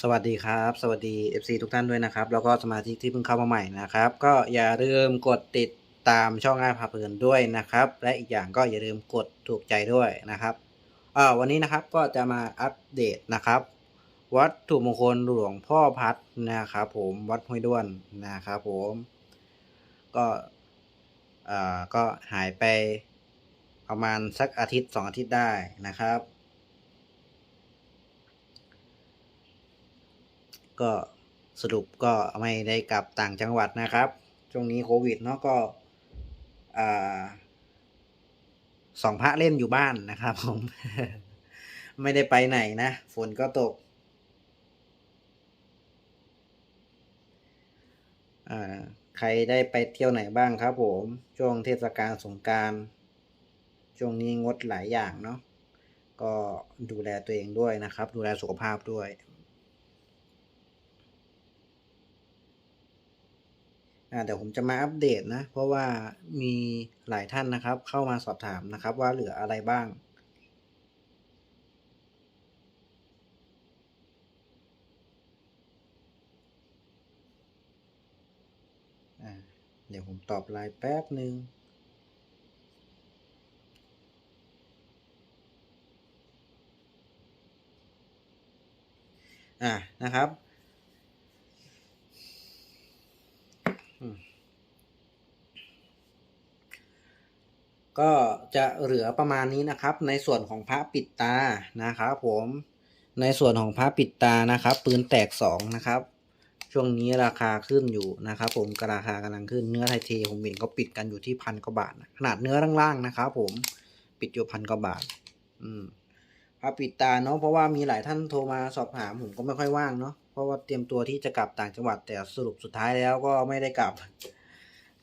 สวัสดีครับ สวัสดี FC ทุกท่านด้วยนะครับ แล้วก็สมาชิกที่เพิ่งเข้ามาใหม่นะครับ ก็อย่าลืมกดติดตามช่องง่ายพาเพลินด้วยนะครับ และอีกอย่างก็อย่าลืมกดถูกใจด้วยนะครับอ่าวันนี้นะครับก็จะมาอัปเดตนะครับ วัตถุมงคลหลวงพ่อพัดนะครับผมวัดห้วยด้วนนะครับผม ก็อ่าก็หายไปประมาณสักอาทิตย์สองอาทิตย์ได้นะครับ ก็สรุปก็ไม่ได้กลับต่างจังหวัดนะครับ ช่วงนี้โควิดเนาะก็สองพระเล่นอยู่บ้านนะครับผม ไม่ได้ไปไหนนะ ฝนก็ตกใครได้ไปเที่ยวไหนบ้างครับผม ช่วงเทศกาลสงการช่วงนี้งดหลายอย่างเนาะก็ดูแลตัวเองด้วยนะครับ ดูแลสุขภาพด้วย อ่า เดี๋ยวผมจะมาอัปเดตนะ เพราะว่ามีหลายท่านนะครับ เข้ามาสอบถามนะครับว่าเหลืออะไรบ้างเดี๋ยวผมตอบไลน์แป๊บหนึ่งอ่านะครับ ก็จะเหลือประมาณนี้นะครับ ในส่วนของพระปิดตานะครับผมในส่วนของพระปิดตานะครับ ปืนแตกสองนะครับ ช่วงนี้ราคาขึ้นอยู่นะครับ ผมกราคากำลังขึ้นเนื้อไทยเทผมเห็นก็ปิดกันอยู่ที่พันกว่าบาทขนาดเนื้อล่างๆนะครับ ผมปิดอยู่พันกว่าบาท อืมพระปิดตาเนาะเพราะว่ามีหลายท่านโทรมาสอบถามผมก็ไม่ค่อยว่างเนาะเพราะว่าเตรียมตัวที่จะกลับต่างจังหวัดแต่สรุปสุดท้ายแล้วก็ไม่ได้กลับ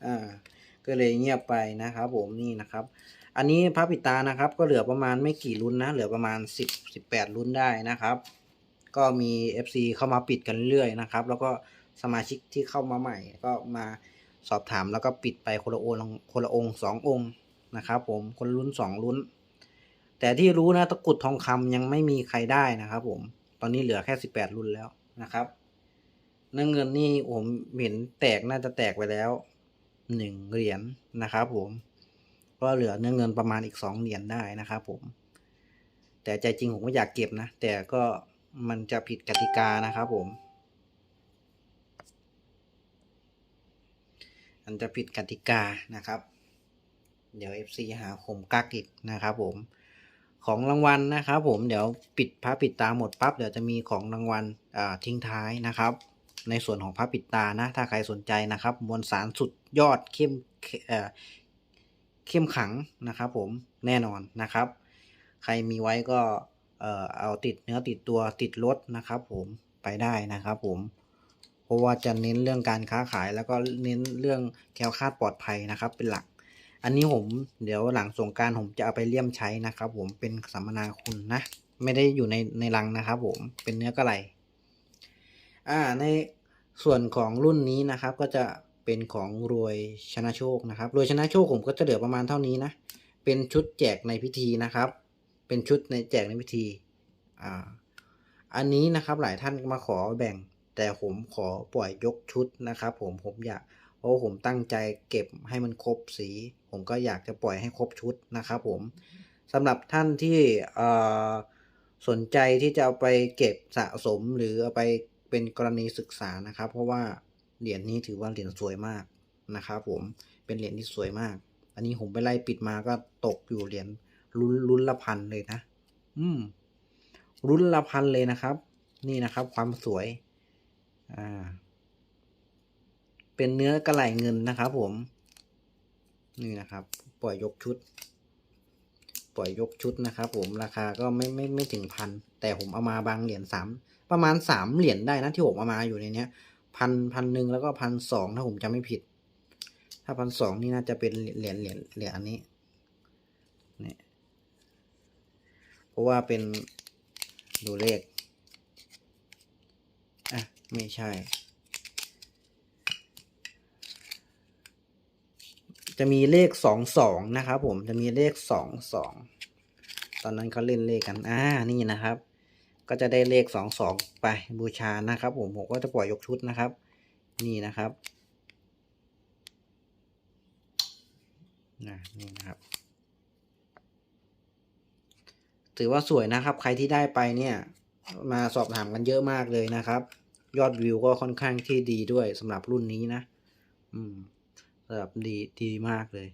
อ่า ก็เลยเงียบไปนะครับ ผมนี่นะครับ อันนี้พระปิตานะครับ ก็เหลือประมาณไม่กี่รุ่นนะ เหลือประมาณสิบสิบแปดรุ่นได้นะครับ ก็มี FC เข้ามาปิดกันเรื่อยนะครับ แล้วก็สมาชิกที่เข้ามาใหม่ ก็มาสอบถามแล้วก็ปิดไปคนละองค์คนละองค์สององค์นะครับผมคนรุ่นสองรุ่น แต่ที่รู้นะตะกุดทองคำยังไม่มีใครได้นะครับผมตอนนี้เหลือแค่สิบแปดรุ่นแล้วนะครับเนื้อเงินนี่ผมเห็นแตกน่าจะแตกไปแล้ว หนึ่งเหรียญนะครับผมก็เหลือเนื้อเงินประมาณอีกสองเหรียญได้นะครับผม แต่ใจจริงผมก็อยากเก็บนะ แต่ก็มันจะผิดกติกานะครับผมมันจะผิดกติกานะครับ เดี๋ยว FC หาคมกักอีกนะครับผมของรางวัลนะครับผมเดี๋ยวปิดพระปิดตาหมดปั๊บเดี๋ยวจะมีของรางวัลทิ้งท้ายนะครับ ในส่วนของพระปิดตานะ ถ้าใครสนใจนะครับ มวลสารสุดยอดเข้มเเข้มขังนะครับ ผมแน่นอนนะครับ ใครมีไว้ก็เออเอาติดเนื้อติดตัวติดรถนะครับ ผมไปได้นะครับ ผมเพราะว่าจะเน้นเรื่องการค้าขายแล้วก็เน้นเรื่องแคล้วคลาดปลอดภัยนะครับ เป็นหลัก อันนี้ผมเดี๋ยวหลังสงการผมจะเอาไปเลี่ยมใช้นะครับ ผมเป็นสัมมนาคุณนะ ไม่ได้อยู่ในในรังนะครับ ผมเป็นเนื้อกระไหล อ่าในส่วนของรุ่นนี้นะครับก็จะเป็นของรวยชนะโชคนะครับรวยชนะโชคผมก็จะเหลือประมาณเท่านี้นะเป็นชุดแจกในพิธีนะครับ เป็นชุดในแจกในพิธีอ่าอันนี้นะครับหลายท่านมาขอแบ่ง แต่ผมขอปล่อยยกชุดนะครับ ผมผมอยากเพราะผมตั้งใจเก็บให้มันครบสี ผมก็อยากจะปล่อยให้ครบชุดนะครับผมสำหรับท่านที่สนใจที่จะเอาไปเก็บสะสมหรือเอาไป เป็นกรณีศึกษานะครับ เพราะว่าเหรียญนี้ถือว่าเหรียญสวยมากนะครับผมเป็นเหรียญที่สวยมาก อันนี้ผมไปไล่ปิดมาก็ตกอยู่เหรียญลุ้นลุ้นละพันเลยนะ อืมลุ้นละพันเลยนะครับ นี่นะครับ ความสวย อ่า เป็นเนื้อกระไหลเงินนะครับ ผม นี่นะครับ ปล่อยยกชุด ปล่อยยกชุดนะครับ ผมราคาก็ไม่ไม่ไม่ถึงพันแต่ผมเอามาบางเหรียญสามประมาณสามเหรียญได้นะที่ผมเอามาอยู่ในเนี้ยพันพันหนึ่งแล้วก็พันสองถ้าผมจำไม่ผิด ถ้าพันสองนี่น่าจะเป็นเหรียญเหรียญเหรียญอันนี้เนี่ยเพราะว่าเป็นดูเลขอะไม่ใช่ จะมีเลขสองสองนะครับผมจะมีเลขสองสองตอนนั้นเขาเล่นเลขกันอ่านี่นะครับ ก็จะได้เลขสองสองไปบูชานะครับ ผมผมก็จะปล่อยยกชุดนะครับ นี่นะครับนะนี่นะครับ ถือว่าสวยนะครับ ใครที่ได้ไปเนี่ย มาสอบถามกันเยอะมากเลยนะครับ ยอดวิวก็ค่อนข้างที่ดีด้วยสำหรับรุ่นนี้นะ อืม สำหรับดีดีมากเลย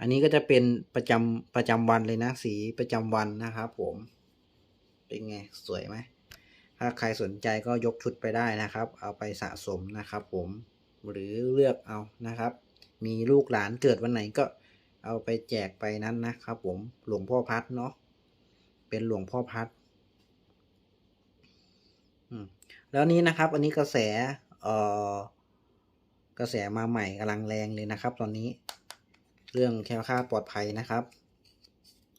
อันนี้ก็จะเป็นประจำประจำวันเลยนะ สีประจำวันนะครับผม เป็นไงสวยไหมถ้าใครสนใจก็ยกชุดไปได้นะครับ เอาไปสะสมนะครับผมหรือเลือกเอานะครับ มีลูกหลานเกิดวันไหนก็เอาไปแจกไปนั้นนะครับ ผมหลวงพ่อพัดเนาะเป็นหลวงพ่อพัดแล้วนี้นะครับ อันนี้กระแสเอ่อ กระแสมาใหม่กำลังแรงเลยนะครับ ตอนนี้ เรื่องแคล้วคลาดปลอดภัยนะครับ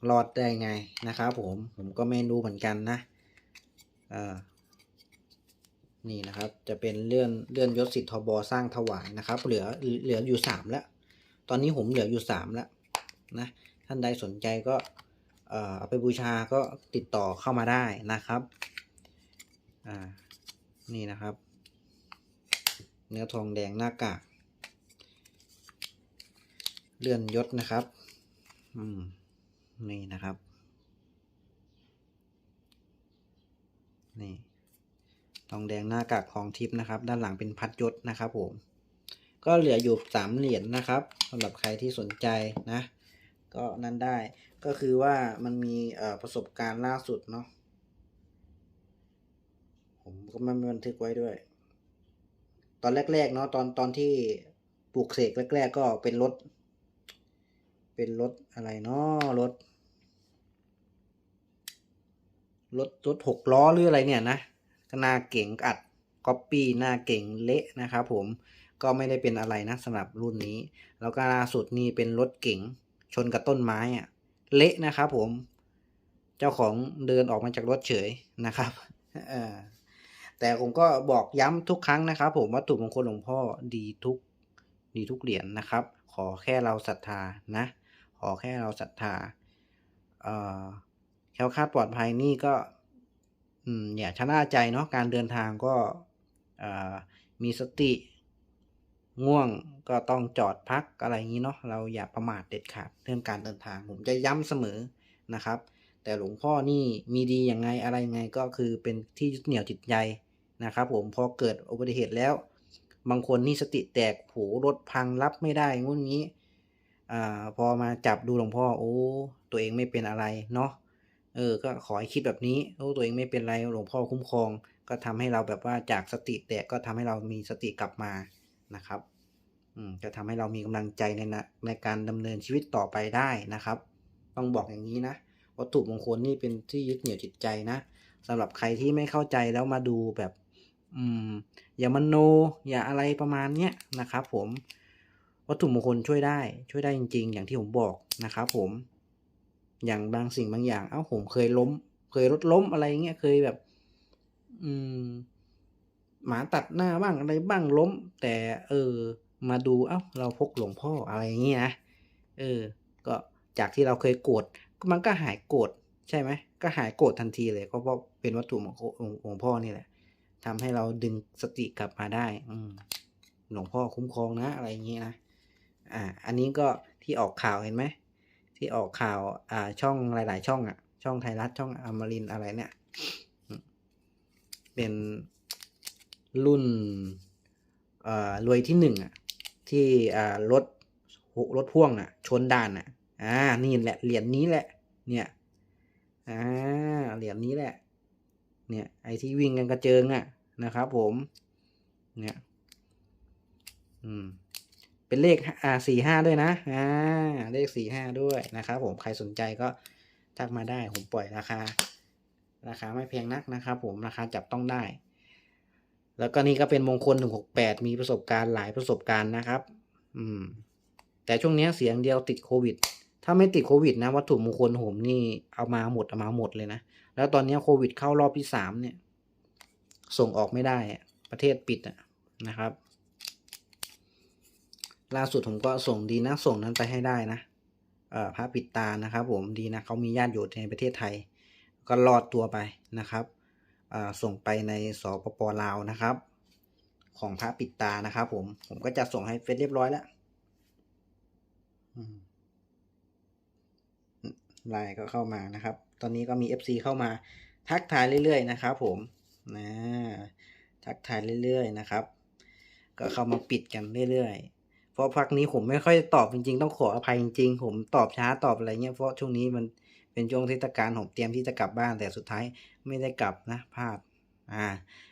รอดได้ไงนะครับผมผมก็ไม่รู้เหมือนกันนะอ่านี่นะครับ จะเป็นเลื่อนเลื่อนยศสิทธ์ทบสร้างถวายนะครับ เหลือเหลืออยู่สามแล้ว ตอนนี้ผมเหลืออยู่สามแล้วนะ ท่านใดสนใจก็เอ่อเอาไปบูชาก็ติดต่อเข้ามาได้นะครับ อ่า นี่นะครับ เนื้อทองแดงหน้ากาก เลื่อนยศนะครับ อืม นี่นะครับ นี่ ทองแดงหน้ากากทองทิพย์นะครับ ด้านหลังเป็นพัดยศนะครับผม ก็เหลืออยู่สามเหรียญนะครับสำหรับใครที่สนใจนะ ก็นั่นได้ ก็คือว่ามันมีประสบการณ์ล่าสุดเนาะ ผมก็ไม่บันทึกไว้ด้วย ตอนแรกๆเนาะตอนตอนที่ปลูกเสกแรก ๆ ก็เป็นรถ เป็นรถอะไรเนาะรถรถรถหกล้อหรืออะไรเนี่ยนะหน้าเก่งอัดก๊อปปี้หน้าเก่งเละนะครับผมก็ไม่ได้เป็นอะไรนะสำหรับรุ่นนี้ แล้วก็ล่าสุดนี่เป็นรถเก๋งชนกับต้นไม้อะเละนะครับผม เจ้าของเดินออกมาจากรถเฉยนะครับ เออ แต่ผมก็บอกย้ำทุกครั้งนะครับ ผมวัตถุมงคลหลวงพ่อดีทุกดีทุกเหรียญนะครับ ขอแค่เราศรัทธานะ ขอแค่เราศรัทธาเอ่อแคล้วคาดปลอดภัยนี่ก็อืมอย่าชะล่าใจเนาะการเดินทางก็เอ่อมีสติง่วงก็ต้องจอดพักอะไรอย่างนี้เนาะเราอย่าประมาทเด็ดขาดเรื่องการเดินทาง ผมจะย้ำเสมอนะครับ แต่หลวงพ่อนี่มีดียังไงอะไรยังไงก็คือเป็นที่ยึดเหนี่ยวจิตใจ นะครับผมพอเกิดอุบัติเหตุแล้ว บางคนนี่สติแตกโหรถพังรับไม่ได้งุ่นงี้อ่าพอมาจับดูหลวงพ่อโอ้ตัวเองไม่เป็นอะไรเนาะเออก็ขอให้คิดแบบนี้โอ้ตัวเองไม่เป็นไรหลวงพ่อคุ้มครอง ก็ทำให้เราแบบว่าจากสติแตกก็ทำให้เรามีสติกลับมานะครับอืมจะทำให้เรามีกำลังใจในนะในการดำเนินชีวิตต่อไปได้นะครับ ต้องบอกอย่างนี้นะวัตถุมงคลนี่เป็นที่ยึดเหนี่ยวจิตใจนะสำหรับใครที่ไม่เข้าใจแล้วมาดูแบบ อืมอย่ามโน อย่าอะไรประมาณเนี้ยนะครับผมวัตถุมงคลช่วยได้ช่วยได้จริง ๆ อย่างที่ผมบอกนะครับผม อย่างบางสิ่งบางอย่าง เอ้าผมเคยล้ม เคยรถล้มอะไรเงี้ยเคยแบบ อืม หมาตัดหน้าบ้างอะไรบ้างล้ม แต่ เออ มาดูเอ้าเราพกหลวงพ่ออะไรอย่างงี้นะเออ ก็จากที่เราเคยโกรธมันก็หายโกรธใช่ไหมก็หายโกรธทันทีเลยก็เพราะเป็นวัตถุมงคลหลวงพ่อนี่แหละ ทำให้เราดึงสติกลับมาได้ อืหลวงพ่อคุ้มครองนะ อะไรอย่างงี้นะ อ่า อันนี้ก็ที่ออกข่าวเห็นไหม ที่ออกข่าว อ่า ช่องหลาย ๆ ช่องอะ ช่องไทยรัฐ ช่องอมรินอะไรเนี่ย เป็นรุ่น เอ่อ รวยที่หนึ่งอะ ที่ อ่า รถ รถพ่วงอะ ชนด่านอะ อ่า นี่แหละ เหรียญนี้แหละ เนี่ย อ่า เหรียญนี้แหละ เนี่ยไอ้ที่วิ่งกันกระเจิงอะนะครับผมเนี่ยอืมเป็นเลขอ่าสี่ห้าด้วยนะอ่าเลขสี่ห้าด้วยนะครับผมใครสนใจก็ทักมาได้ผมปล่อยราคา ราคาไม่แพงนักนะครับผมราคาจับต้องได้ แล้วก็นี่ก็เป็นมงคลหนึ่งหกแปดมีประสบการณ์หลายประสบการณ์นะครับ อืม แต่ช่วงนี้เสียงเดียวติดโควิด ถ้าไม่ติดโควิดนะวัตถุมงคลผมนี่เอามาหมดเอามาหมดเลยนะ แล้วตอนนี้โควิดเข้ารอบที่สามเนี่ย ส่งออกไม่ได้ประเทศปิดนะครับ ล่าสุดผมก็ส่งดีนะส่งนั้นไปให้ได้นะพระปิดตานะครับ ผมดีนะเขามีญาติอยู่ในประเทศไทย ก็รอดตัวไปนะครับส่งไปในสปปลาวนะครับ ของพระปิดตานะครับ ผมผมก็จะส่งให้เฟซเรียบร้อยแล้วไลน์ก็เข้ามานะครับ ตอนนี้ก็มี FC เข้ามาทักทายเรื่อย ๆ นะครับผมนะทักทายเรื่อย ๆ นะครับ ก็เข้ามาปิดกันเรื่อยๆเพราะพักนี้ผมไม่ค่อยตอบจริงๆ ต้องขออภัยจริงๆผมตอบช้าตอบอะไรเงี้ยเพราะช่วงนี้มันเป็นช่วงเทศกาลผมเตรียมที่จะกลับบ้าน แต่สุดท้ายไม่ได้กลับนะพลาดอ่า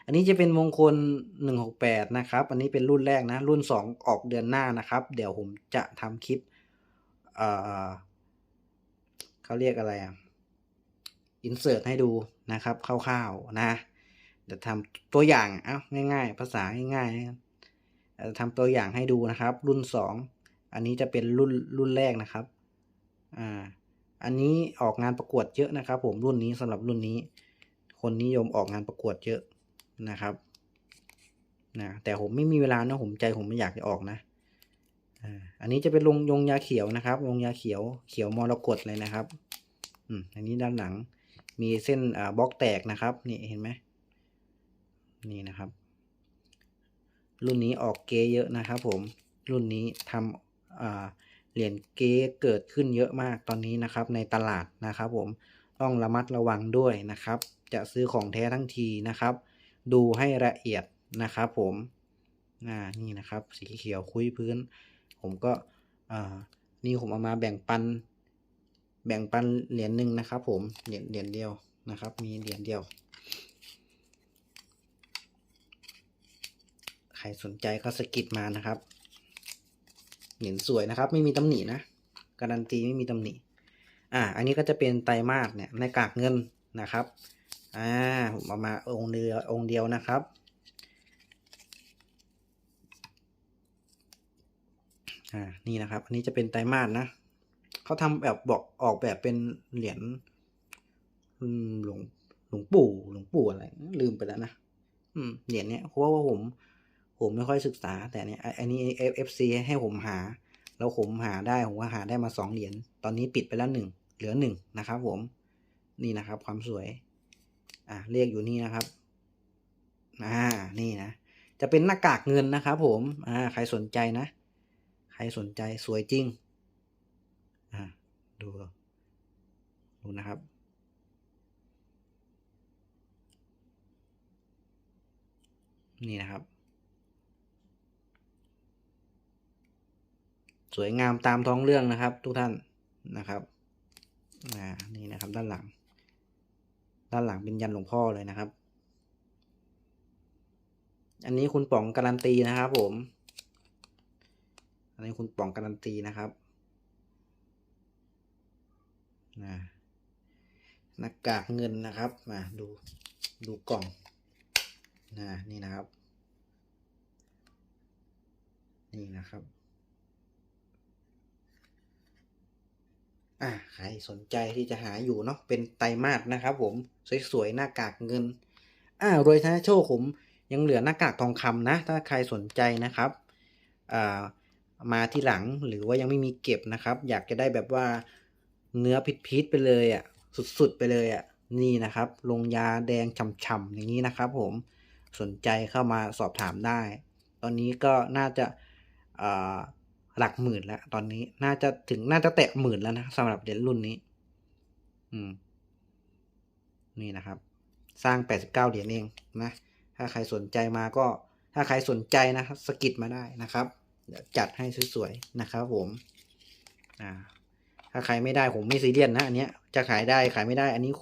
อันนี้จะเป็นมงคลหนึ่งหกแปดนะครับ อันนี้เป็นรุ่นแรกนะ รุ่นสองออกเดือนหน้านะครับ เดี๋ยวผมจะทำคลิป เอ่อเขาเรียกอะไรอะ อินเสิร์ตให้ดูนะครับคร่าวๆนะเดี๋ยวทำตัวอย่างเอาง่าย ๆ ภาษาง่ายๆนะทำตัวอย่างให้ดูนะครับ รุ่นสองอันนี้จะเป็นรุ่นรุ่นแรกนะครับอ่าอันนี้ออกงานประกวดเยอะนะครับ ผมรุ่นนี้สำหรับรุ่นนี้ คนนิยมออกงานประกวดเยอะนะครับนะแต่ผมไม่มีเวลานะผมใจผมไม่อยากจะออกนะอ่าอันนี้จะเป็นลงยงยาเขียวนะครับลงยาเขียวเขียวมรกตเลยนะครับ อืมอันนี้ด้านหลัง มีเส้นบล็อกแตกนะครับ นี่เห็นไหมนี่นะครับ รุ่นนี้ออกเก๊เยอะนะครับผม รุ่นนี้ทำเหรียญเก๊เกิดขึ้นเยอะมากตอนนี้นะครับ ในตลาดนะครับผม ต้องระมัดระวังด้วยนะครับ จะซื้อของแท้ทั้งทีนะครับ ดูให้ละเอียดนะครับผมอ่านี่นะครับ สีเขียวคุยพื้น ผมก็อ่านี่ผมเอามาแบ่งปัน แบ่งปันเหรียญหนึ่งนะครับผมเหรียญเหรียญเดียวนะครับ มีเหรียญเดียว ใครสนใจก็สกิดมานะครับ เหรียญสวยนะครับ ไม่มีตำหนินะ การันตีไม่มีตำหนิ อ่า อันนี้ก็จะเป็นไตรมาสเนี่ยในกากเงินนะครับ อ่า ผมเอามาองค์เดียวองค์เดียวนะครับ อ่า นี่นะครับ อันนี้จะเป็นไตรมาสนะ เขาทำแบบบอกออกแบบเป็นเหรียญหลวงหลวงปู่หลวงปู่อะไร ลืมไปแล้วนะอืมเหรียญเนี้ยเพราะว่าผม ผมไม่ค่อยศึกษา แต่เนี้ยอันนี้ FC ให้ผมหา แล้วผมหาได้ผมว่าหาได้มาสองเหรียญตอนนี้ปิดไปแล้วหนึ่งเหลือหนึ่งนะครับผมนี่นะครับ ความสวย อ่าเรียกอยู่นี่นะครับอ่านี่นะจะเป็นหน้ากากเงินนะครับผมอ่าใครสนใจนะ ใครสนใจสวยจริง ดูดูนะครับ นี่นะครับ สวยงามตามท้องเรื่องนะครับ ทุกท่านนะครับนี่นะครับด้านหลัง ด้านหลังเป็นยันหลวงพ่อเลยนะครับ อันนี้คุณป๋องการันตีนะครับผม อันนี้คุณป๋องการันตีนะครับ นะหน้ากากเงินนะครับมาดูดูกล่องนะนี่นะครับ นี่นะครับ อ่าใครสนใจที่จะหาอยู่เนาะเป็นไตรมาสนะครับ ผมสวยๆหน้ากากเงิน อ่ารวยธนโชคผมยังเหลือหน้ากากทองคำนะ ถ้าใครสนใจนะครับอ่ามาที่หลังหรือว่ายังไม่มีเก็บนะครับ อยากจะได้แบบว่า เนื้อพิษๆไปเลยอะสุดๆไปเลยอะนี่นะครับลงยาแดงฉ่ำๆอย่างนี้นะครับผมสนใจเข้ามาสอบถามได้ ตอนนี้ก็น่าจะหลักหมื่นแล้ว ตอนนี้น่าจะถึงน่าจะแตะหมื่นแล้วนะสำหรับเหรียญรุ่นนี้ อืม นี่นะครับ สร้าง89เหรียญเองนะ ถ้าใครสนใจมาก็ ถ้าใครสนใจนะครับสกิดมาได้นะครับ เดี๋ยวจัดให้สวยๆนะครับผม อ่า ถ้าใครไม่ได้ผมไม่ซีเรียสนะอันเนี้ยจะขายได้ขายไม่ได้อันนี้โข